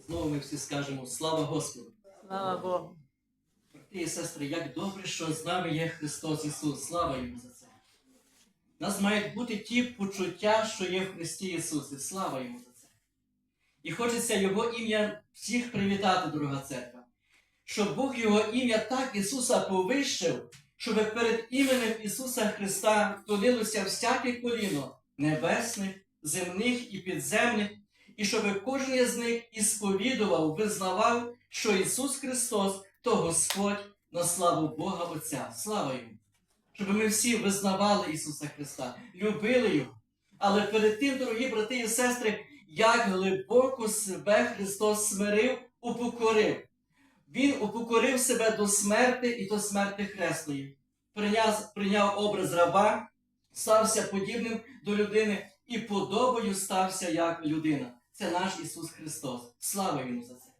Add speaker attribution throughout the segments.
Speaker 1: І знову ми всі скажемо слава Господу!
Speaker 2: Слава Богу.
Speaker 1: Брати і сестри, як добре, що з нами є Христос Ісус. Слава йому за це. У нас мають бути ті почуття, що є в Христі Ісусі. Слава йому за це. І хочеться Його ім'я всіх привітати, дорога церква. Щоб Бог Його ім'я так Ісуса повищив, щоб перед іменем Ісуса Христа вклонилося всяке коліно небесних, земних і підземних, і щоб кожен з них ісповідував, визнавав, що Ісус Христос то Господь на славу Бога Отця. Слава йому! Щоб ми всі визнавали Ісуса Христа, любили Його. Але перед тим, дорогі брати і сестри, як глибоко себе Христос смирив, упокорив. Він упокорив себе до смерти і до смерти хресної. Прийняв, прийняв образ раба, стався подібним до людини і подобою стався як людина. Це наш Ісус Христос. Слава йому за це.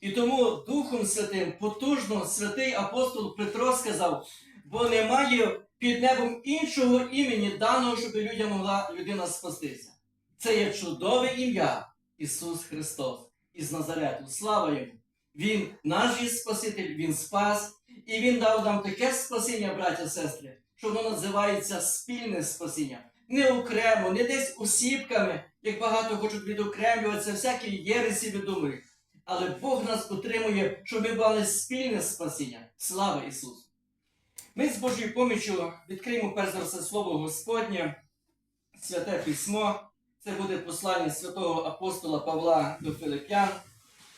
Speaker 1: І тому Духом Святим потужно святий апостол Петро сказав, бо немає під небом іншого імені даного, щоб людям могла людина спастися. Це є чудове ім'я Ісус Христос із Назарету. Слава йому! Він наш Спаситель, Він спас, і Він дав нам таке спасіння, браття сестри, що воно називається спільне спасіння. Не окремо, не десь осібками, як багато хочуть відокремлюватися, всякі єресі видумують. Але Бог нас утримує, щоб ми мали спільне спасіння. Слава Ісусу! Ми з Божою поміччю відкриємо перш за все Слово Господнє, святе письмо. Це буде послання святого апостола Павла до Филип'ян,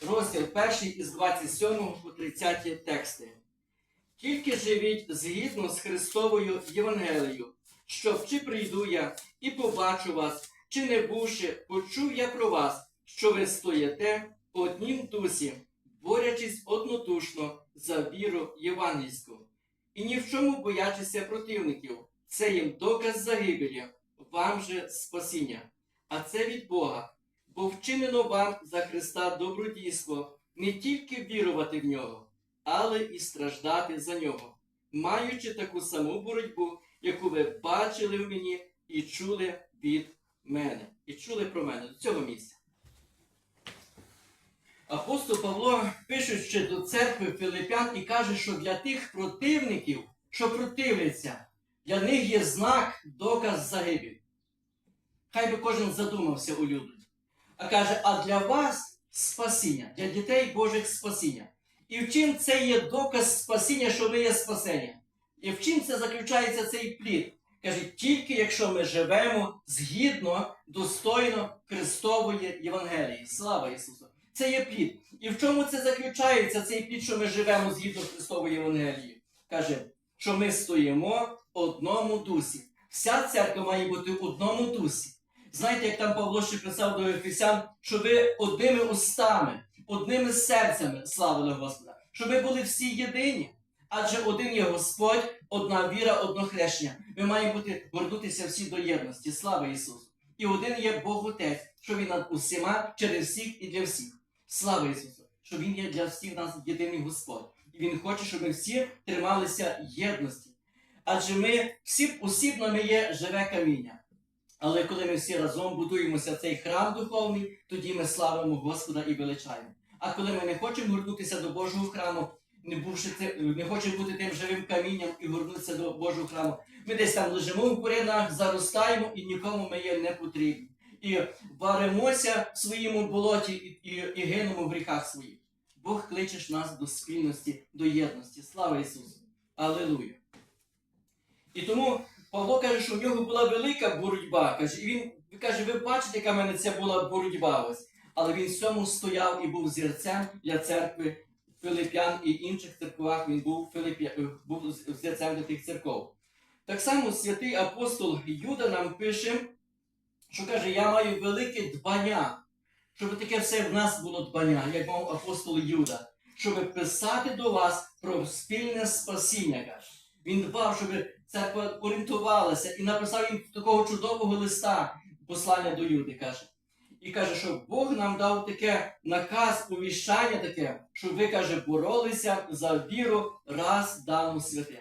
Speaker 1: розділ 1 із 27 по 30 тексти. Тільки живіть згідно з Христовою Євангелією, щоб чи прийду я і побачу вас, чи не бувши, почув я про вас, що ви стоїте однім дусі, борячись однодушно за віру євангельську, і ні в чому боячися противників. Це їм доказ загибелі, вам же спасіння. А це від Бога, бо вчинено вам за Христа добродійство, не тільки вірувати в нього, але і страждати за нього, маючи таку саму боротьбу, яку ви бачили в мені і чули від мене. І чули про мене до цього місця. Апостол Павло, пишучи до церкви Филипян, і каже, що для тих противників, що противляться, для них є знак, доказ загибелі. Хай би кожен задумався у люди. А каже, а для вас спасіння, для дітей Божих спасіння. І в чим це є доказ спасіння, що ви є спасення? І в чим це заключається цей плід? Каже, тільки якщо ми живемо згідно, достойно Христової Євангелії. Слава Ісусу! Це є плід. І в чому це заключається, цей плід, що ми живемо згідно Христової Євангелії? Каже, що ми стоїмо в одному дусі. Вся церква має бути в одному дусі. Знаєте, як там Павло ще писав до Ефесян, що ви одними устами, одними серцями славили Господа, щоб ми були всі єдині. Адже один є Господь, одна віра, одно хрещення. Ми маємо бути горнутися всі до єдності. Слава Ісусу! І один є Бог Отець, що Він над усіма через всіх і для всіх. Слава Ісусу! Що Він є для всіх нас єдиний Господь. І Він хоче, щоб ми всі трималися єдності. Адже ми всі усібно ми є живе каміння. Але коли ми всі разом будуємося цей храм духовний, тоді ми славимо Господа і величаємо. А коли ми не хочемо горнутися до Божого храму, не бувши не хочемо бути тим живим камінням і горнутися до Божого храму, ми десь там лежимо в бурянах, заростаємо і нікому ми є не потрібні. І варимося в своєму болоті і, і, і гинемо в гріхах своїх. Бог кличеш нас до спільності, до єдності. Слава Ісусу! Аллилуйя! І тому Павло каже, що в нього була велика боротьба. Каже, і він каже, ви бачите, яка в мене це була боротьба ось. Але він в цьому стояв і був зірцем для церкви Филип'ян і інших церквах. Він був, е, був зірцем для тих церков. Так само святий апостол Юда нам пише, що каже, я маю велике дбання, щоб таке все в нас було дбання, як мав апостол Юда, щоб писати до вас про спільне спасіння. каже. Він дбав, щоб церква орієнтувалася і написав їм такого чудового листа, послання до Юди, каже. І каже, що Бог нам дав таке наказ, повіщання таке, щоб ви, каже, боролися за віру раз дану святим.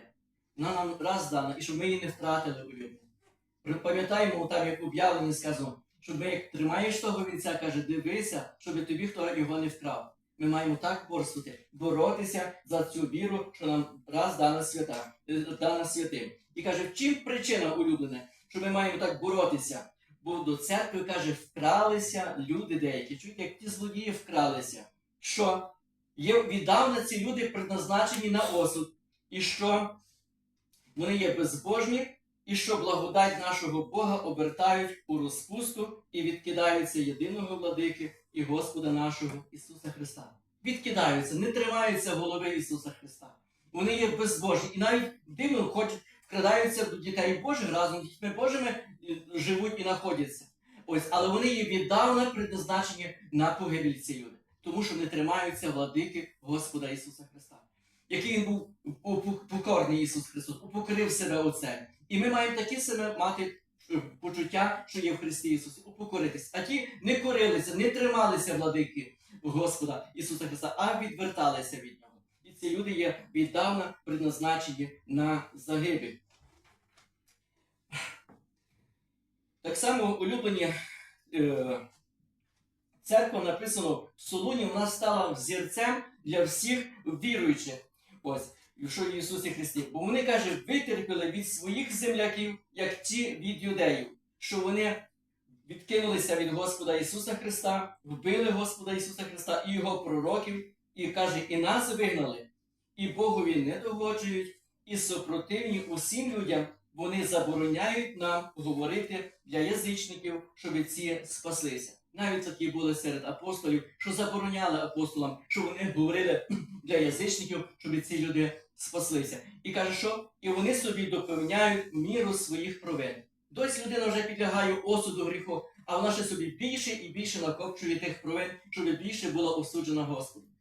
Speaker 1: Вона нам раз дана, і щоб ми її не втратили у людях. Пам'ятаємо, там як об'явлені сказано, щоб ми, як тримаєш того вінця, каже, дивися, щоб тобі хто його не вкрав. Ми маємо так борствувати, боротися за цю віру, що нам раз дана свята, е, дана святим. І каже, в чим причина улюблена, що ми маємо так боротися? Бо до церкви каже, вкралися люди деякі. Чуєте, як ті злодії вкралися. Що є віддавна ці люди предназначені на осуд, і що вони є безбожні, і що благодать нашого Бога обертають у розпусту і відкидаються єдиного владики і Господа нашого Ісуса Христа. Відкидаються, не тримаються голови Ісуса Христа. Вони є безбожні і навіть дивно хочуть вкрадаються до дітей Божих разом з дітьми Божими живуть і знаходяться. Ось, але вони є віддавна предназначені на погибель ці люди, тому що не тримаються владики Господа Ісуса Христа. Який він був покорний Ісус Христос, упокорив себе Отцем. І ми маємо такі себе мати е, почуття, що є в Христі Ісусі, упокоритись. А ті не корилися, не трималися владики Господа Ісуса Христа, а відверталися від Нього. Ці люди є віддавна предназначені на загибель. Так само улюблені е, церква написано в Солуні, вона стала взірцем для всіх віруючих. Ось, що в Ісусі Христі. Бо вони каже, витерпіли від своїх земляків, як ті від юдеїв, що вони відкинулися від Господа Ісуса Христа, вбили Господа Ісуса Христа і Його пророків, і каже, і нас вигнали, і Богові не догоджують, і супротивні усім людям, вони забороняють нам говорити для язичників, щоб ці спаслися. Навіть такі були серед апостолів, що забороняли апостолам, що вони говорили для язичників, щоб ці люди спаслися. І каже, що і вони собі допевняють міру своїх провин. Дось людина вже підлягає осуду гріху, а вона ще собі більше і більше накопчує тих провин, щоб більше була осуджена Господом.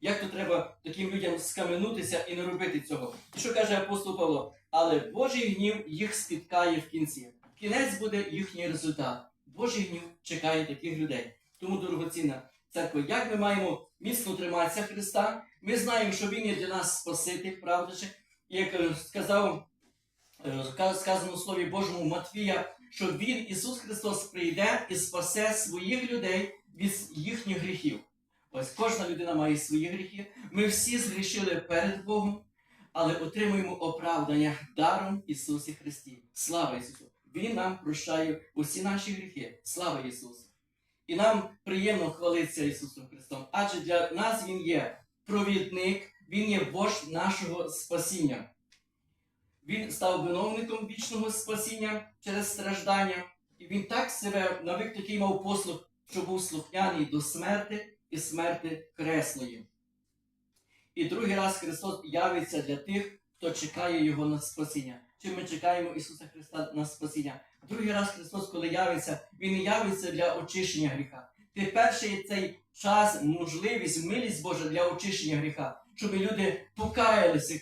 Speaker 1: Як то треба таким людям скаменутися і не робити цього? І що каже апостол Павло? Але Божий гнів їх спіткає в кінці. Кінець буде їхній результат. Божий гнів чекає таких людей. Тому, дорогоцінна церква, як ми маємо міцно триматися Христа, ми знаємо, що Він є для нас Спаситель, правда ж? Як сказав, е, сказано в Слові Божому Матвія, що Він, Ісус Христос, прийде і спасе своїх людей від їхніх гріхів. Ось кожна людина має свої гріхи. Ми всі згрішили перед Богом, але отримуємо оправдання даром Ісусі Христі. Слава Ісусу! Він нам прощає усі наші гріхи. Слава Ісусу! І нам приємно хвалитися Ісусом Христом, адже для нас Він є провідник, Він є вождь нашого спасіння. Він став виновником вічного спасіння через страждання, і він так себе навик такий мав послуг, що був слухняний до смерти і смерти кресної. І другий раз Христос явиться для тих, хто чекає Його на спасіння. Чи ми чекаємо Ісуса Христа на спасіння? Другий раз Христос, коли явиться, Він не явиться для очищення гріха. Тепер ще є цей час, можливість, милість Божа для очищення гріха, щоб люди покаялися,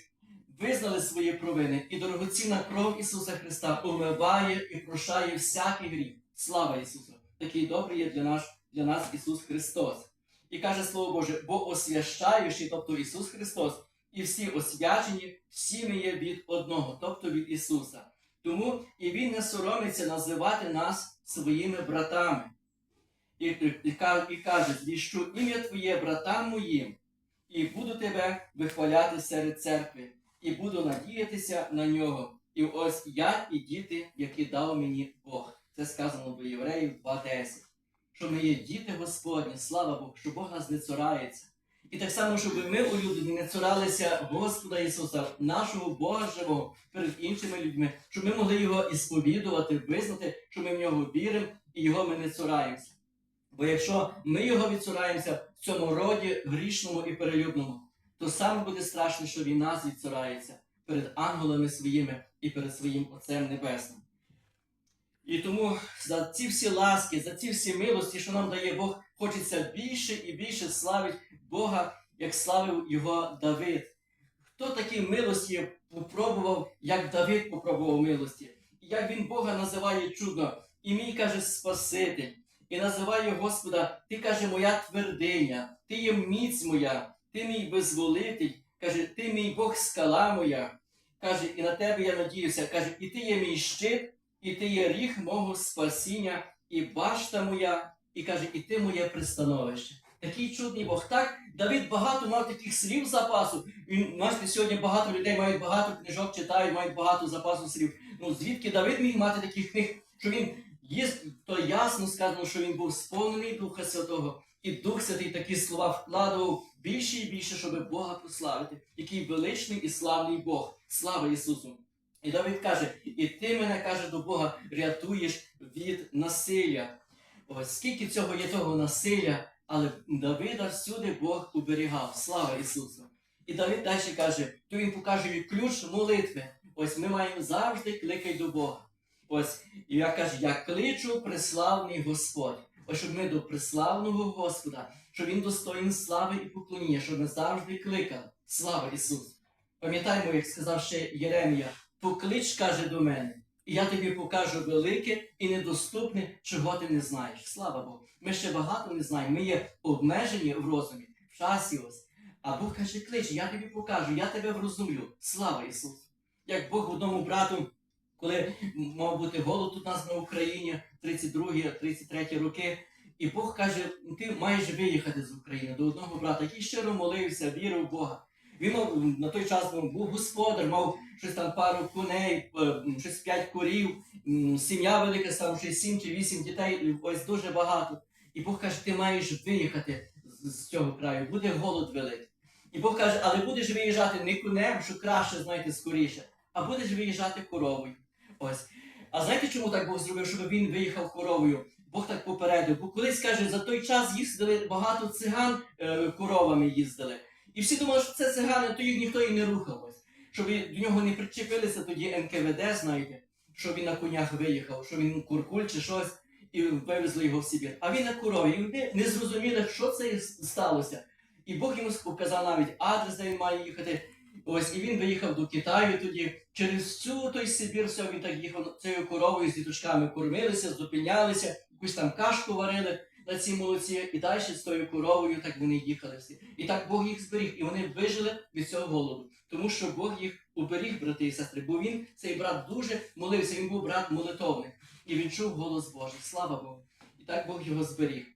Speaker 1: визнали свої провини, і дорогоцінна кров Ісуса Христа омиває і прощає всякий гріх. Слава Ісусу! Такий добрий є для нас, для нас Ісус Христос. І каже Слово Боже, бо освящаючий, тобто Ісус Христос, і всі освячені, всі ми є від одного, тобто від Ісуса. Тому і Він не соромиться називати нас своїми братами. І, і, і, каже, звіщу ім'я Твоє братам моїм, і буду тебе вихваляти серед церкви, і буду надіятися на нього. І ось я і діти, які дав мені Бог. Це сказано до Євреїв 2.10. Що ми є діти Господні, слава Богу, що Бог нас не цурається. І так само, щоб ми, у улюблені, не цуралися Господа Ісуса, нашого Бога живого перед іншими людьми, щоб ми могли його ісповідувати, визнати, що ми в нього віримо і його ми не цураємося. Бо якщо ми його відцураємося в цьому роді грішному і перелюбному, то саме буде страшно, що він нас відцурається перед ангелами своїми і перед своїм Отцем Небесним. І тому за ці всі ласки, за ці всі милості, що нам дає Бог, хочеться більше і більше славить Бога, як славив його Давид. Хто такі милості попробував, як Давид попробував милості? Як він Бога називає чудно, і мій каже Спаситель, і називає Господа, ти каже, моя твердиня, ти є міць моя, ти мій визволитель, каже, ти мій Бог скала моя. Каже, і на тебе я надіюся. Каже, і ти є мій щит, і ти є ріг мого спасіння, і башта моя, і каже, і ти моє пристановище. Такий чудний Бог. Так, Давид багато мав таких слів запасу. Він, бачите, сьогодні багато людей мають багато книжок, читають, мають багато запасу слів. Ну звідки Давид міг мати таких книг, що він є, то ясно сказано, що він був сповнений Духа Святого, і Дух Святий такі слова вкладував більше і більше, щоб Бога прославити. Який величний і славний Бог. Слава Ісусу! І Давид каже: і ти мене каже до Бога, рятуєш від насилля. Ось скільки цього є того насилля, але Давида всюди Бог уберігав. Слава Ісусу! І Давид далі каже, то він покаже ключ молитви. Ось ми маємо завжди кликати до Бога. Ось, і я кажу, я кличу преславний Господь. Ось щоб ми до преславного Господа, щоб Він достоїн слави і поклоніння, щоб ми завжди кликали. Слава Ісусу! Пам'ятаємо, як сказав ще Єремія, поклич, каже до мене, і я тобі покажу велике і недоступне, чого ти не знаєш. Слава Богу. Ми ще багато не знаємо. Ми є обмежені в розумі, в часі ось. А Бог каже, клич, я тобі покажу, я тебе врозумлю. Слава Ісусу! Як Бог одному брату, коли мав бути голод у нас на Україні, 32-33 роки, і Бог каже, ти маєш виїхати з України до одного брата, який щиро молився, вірив в Бога. Він на той час був господар, мав щось там пару коней, е, щось п'ять корів, сім'я велика, там щось сім чи вісім дітей, ось дуже багато. І Бог каже, ти маєш виїхати з цього краю, буде голод великий. І Бог каже, але будеш виїжджати не конем, що краще, знаєте, скоріше, а будеш виїжджати коровою. Ось. А знаєте, чому так Бог зробив, щоб він виїхав коровою? Бог так попередив. Бо колись каже, за той час їздили багато циган е, коровами їздили. І всі думали, що це цигани, то їх ніхто і не рухав. Щоб до нього не причепилися тоді НКВД, знаєте, що він на конях виїхав, що він куркуль чи щось, і вивезли його в Сибір. А він на корові, і вони не зрозуміли, що це сталося. І Бог йому показав навіть адрес, де він має їхати. Ось і він виїхав до Китаю тоді. Через всю той Сибір все він так їхав цією коровою з діточками кормилися, зупинялися, якусь там кашку варили на цій молоці, і далі з тою коровою так вони їхали всі. І так Бог їх зберіг, і вони вижили від цього голоду. Тому що Бог їх уберіг, брати і сестри, бо він, цей брат, дуже молився, він був брат молитовник. І він чув голос Божий. Слава Богу. І так Бог його зберіг.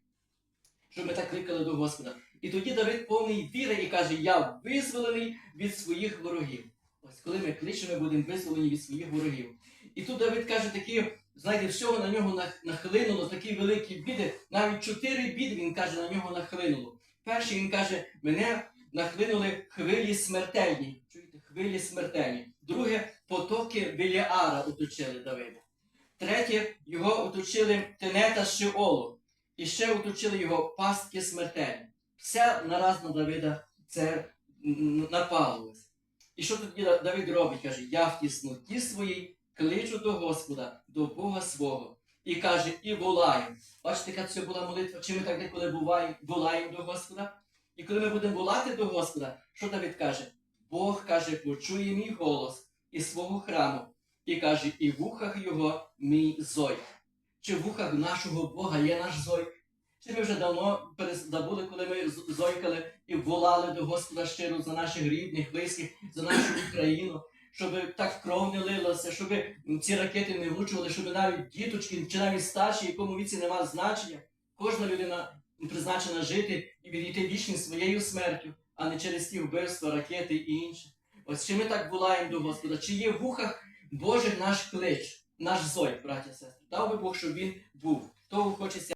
Speaker 1: Щоб ми так кликали до Господа. І тоді Давид повний віри і каже: Я визволений від своїх ворогів. Ось коли ми кличемо, будемо визволені від своїх ворогів. І тут Давид каже такі, знаєте, всього на нього нахлинуло, такі великі біди. Навіть чотири біди він каже, на нього нахлинуло. Перший він каже, мене нахлинули хвилі смертельні. Чуєте, хвилі смертельні. Друге, потоки Беліара оточили Давида. Третє, його оточили тенета Шиолу. І ще оточили його пастки смертельні. Все нараз на Давида це напалилось. І що тоді Давид робить? Каже, я в тісноті своїй кличу до Господа, до Бога свого. І каже, і волаю. Бачите, яка це була молитва, чи ми так деколи буваємо, волаємо до Господа? І коли ми будемо волати до Господа, що Давид каже? Бог каже, почує мій голос із свого храму. І каже, і в ухах його мій зой. Чи в ухах нашого Бога є наш зой? Чи ми вже давно забули, коли ми зойкали і волали до Господа щиро за наших рідних, близьких, за нашу Україну, щоб так кров не лилася, щоб ці ракети не влучували, щоб навіть діточки чи навіть старші, якому віці немає значення. Кожна людина призначена жити і відійти вічність своєю смертю, а не через ті вбивства, ракети і інше. Ось чи ми так волаємо до Господа, чи є в ухах Божих наш клич, наш зой, браття сестри. Дав би Бог, щоб він був. Хто хочеться.